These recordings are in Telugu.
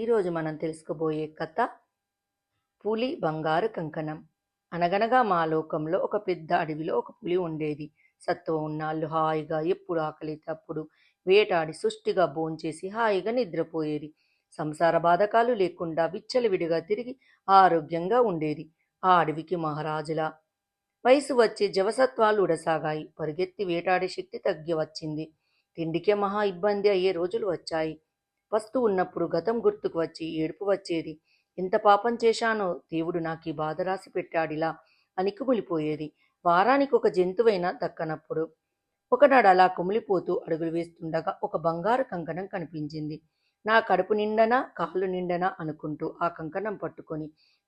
ఈరోజు మనం తెలుసుకోబోయే కథ పులి బంగారు కంకణం. అనగనగా మా లోకంలో ఒక పెద్ద అడవిలో ఒక పులి ఉండేది. సత్వం ఉన్నాళ్ళు హాయిగా ఎప్పుడు ఆకలి తప్పుడు వేటాడి సుష్టిగా భోంచేసి హాయిగా నిద్రపోయేది. సంసార బాధకాలు లేకుండా విచ్చలవిడిగా తిరిగి ఆరోగ్యంగా ఉండేది. ఆ అడవికి మహారాజుల వయసు వచ్చి జవసత్వాలు ఉడసాగాయి. పరిగెత్తి వేటాడే శక్తి తగ్గి వచ్చింది. తిండికే మహా ఇబ్బంది అయ్యే రోజులు వచ్చాయి. వస్తూ ఉన్నప్పుడు గతం గుర్తుకు వచ్చి ఏడుపు వచ్చేది. ఎంత పాపం చేశానో దేవుడు నాకు ఈ బాధ రాసి పెట్టాడిలా అని కుమిలిపోయేది. వారానికి ఒక జంతువైనా దక్కనప్పుడు ఒకనాడు అలా కుమిలిపోతూ అడుగులు వేస్తుండగా ఒక బంగారు కంకణం కనిపించింది. నా కడుపు నిండనా కాళ్ళు నిండనా అనుకుంటూ ఆ కంకణం పట్టుకొని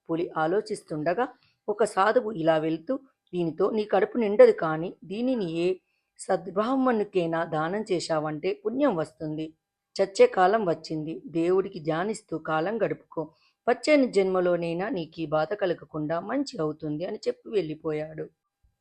పులి ఆలోచిస్తుండగా ఒక సాధువు ఇలా వెళ్తూ దీనితో నీ కడుపు నిండదు కానీ దీనిని ఏ సద్బ్రాహ్మణుకైనా దానం చేశావంటే పుణ్యం వస్తుంది. చచ్చే కాలం వచ్చింది. దేవుడికి ధ్యానిస్తూ కాలం గడుపుకో. వచ్చే జన్మలోనైనా నీకు ఈ బాధ కలగకుండా మంచి అవుతుంది అని చెప్పి వెళ్ళిపోయాడు.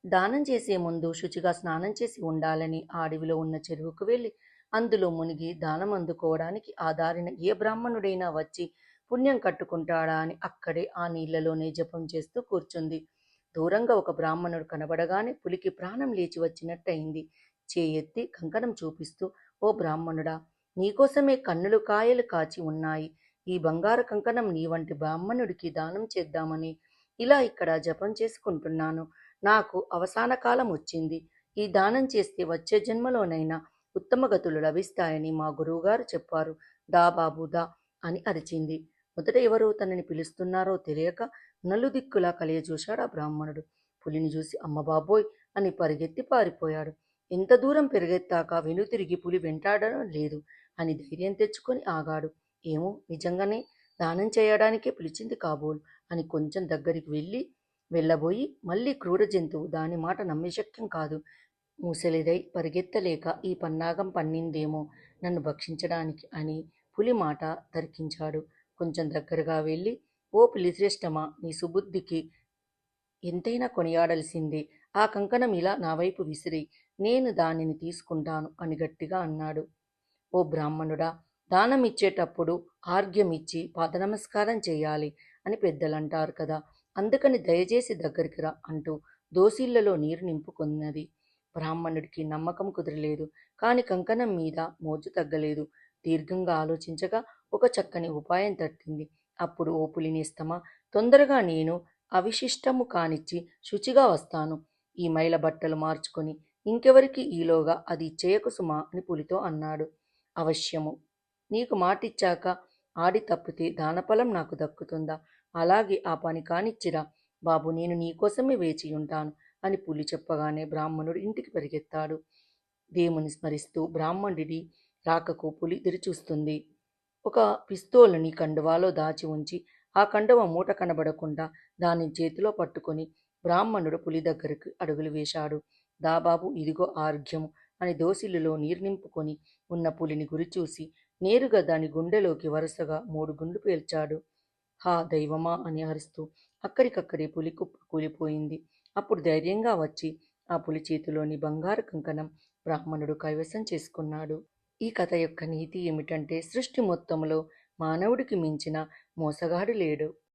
దానం చేసే ముందు శుచిగా స్నానం చేసి ఉండాలని ఆ అడవిలో ఉన్న చెరువుకు వెళ్ళి అందులో మునిగి దానం అందుకోవడానికి ఆ దారిన ఏ బ్రాహ్మణుడైనా వచ్చి పుణ్యం కట్టుకుంటాడా అని అక్కడే ఆ నీళ్ళలోనే జపం చేస్తూ కూర్చుంది. దూరంగా ఒక బ్రాహ్మణుడు కనబడగానే పులికి ప్రాణం లేచి వచ్చినట్టయింది. చేయెత్తి కంకణం చూపిస్తూ ఓ బ్రాహ్మణుడా నీకోసమే కన్నులు కాయలు కాచి ఉన్నాయి. ఈ బంగారు కంకణం నీ వంటి బ్రాహ్మణుడికి దానం చేద్దామని ఇలా ఇక్కడ జపం చేసుకుంటున్నాను. నాకు అవసాన కాలం వచ్చింది. ఈ దానం చేస్తే వచ్చే జన్మలోనైనా ఉత్తమ గతులు లభిస్తాయని మా గురువుగారు చెప్పారు. దా బాబు దా అని అరిచింది. మొదట ఎవరో తనని పిలుస్తున్నారో తెలియక నలుదిక్కులా కలియజూశాడు ఆ బ్రాహ్మణుడు. పులిని చూసి అమ్మ బాబోయ్ అని పరిగెత్తి పారిపోయాడు. ఎంత దూరం పెరిగెత్తాక వెనుతిరిగి పులి వెంటాడడం లేదు. అని ధైర్యం తెచ్చుకొని ఆగాడు. ఏమో నిజంగానే దానం చేయడానికే పిలిచింది కాబోలు అని కొంచెం దగ్గరికి వెళ్ళి వెళ్ళబోయి మళ్ళీ క్రూర జంతువు దాని మాట నమ్మశక్యం కాదు. ముసలిదై పరిగెత్తలేక ఈ పన్నాగం పన్నిందేమో నన్ను భక్షించడానికి అని పులి మాట తరికించాడు కొంచెం దగ్గరగా వెళ్ళి ఓ పులిశ్రేష్టమా నీ సుబుద్ధికి ఎంతైనా కొనియాడాల్సిందే. ఆ కంకణం ఇలా నా వైపు విసిరి నేను దానిని తీసుకుంటాను అని గట్టిగా అన్నాడు. ఓ బ్రాహ్మణుడా దానం ఇచ్చేటప్పుడు పాదనమస్కారం ఇచ్చి చేయాలి అని పెద్దలు అంటారు కదా. అందుకని దయచేసి దగ్గరికి రా అంటూ దోసిళ్ళలో నీరు నింపుకున్నది. బ్రాహ్మణుడికి నమ్మకం కుదరలేదు. కాని కంకణం మీద మోజు తగ్గలేదు. దీర్ఘంగా ఆలోచించగా ఒక చక్కని ఉపాయం తట్టింది. అప్పుడు ఓ పులినేస్తమా తొందరగా నేను అవిశిష్టము కానిచ్చి శుచిగా వస్తాను. ఈ మైల బట్టలు మార్చుకొని ఇంకెవరికి ఈలోగా అది చేయకు సుమా అని పులితో అన్నాడు. అవశ్యము. నీకు మాటిచ్చాక ఆడి తప్పితే దానఫలం నాకు దక్కుతుందా? అలాగే ఆ పని కానిచ్చిరా. బాబు నేను నీకోసమే వేచి ఉంటాను అని పులి చెప్పగానే బ్రాహ్మణుడు ఇంటికి పరిగెత్తాడు. దేవుని స్మరిస్తూ బ్రాహ్మణుడి రాకకు పులి ఎదురుచూస్తుంది. ఒక పిస్తోల్ని కండువాలో దాచి ఉంచి ఆ కండువ మూట కనబడకుండా దాని చేతిలో పట్టుకొని బ్రాహ్మణుడు పులి దగ్గరకు అడుగులు వేశాడు. దాబాబు ఇదిగో ఆర్ఘ్యము అని దోసిలిలో నీరు నింపుకొని ఉన్న పులిని గురిచూసి నేరుగా దాని గుండెలోకి వరుసగా మూడు గుండ్లు పేల్చాడు. హా దైవమా అని అరుస్తూ అక్కడికక్కడే పులి కుప్ప కూలిపోయింది. అప్పుడు ధైర్యంగా వచ్చి ఆ పులి చేతిలోని బంగారు కంకణం బ్రాహ్మణుడు కైవసం చేసుకున్నాడు. ఈ కథ యొక్క నీతి ఏమిటంటే సృష్టి మొత్తంలో మానవుడికి మించిన మోసగాడు లేడు.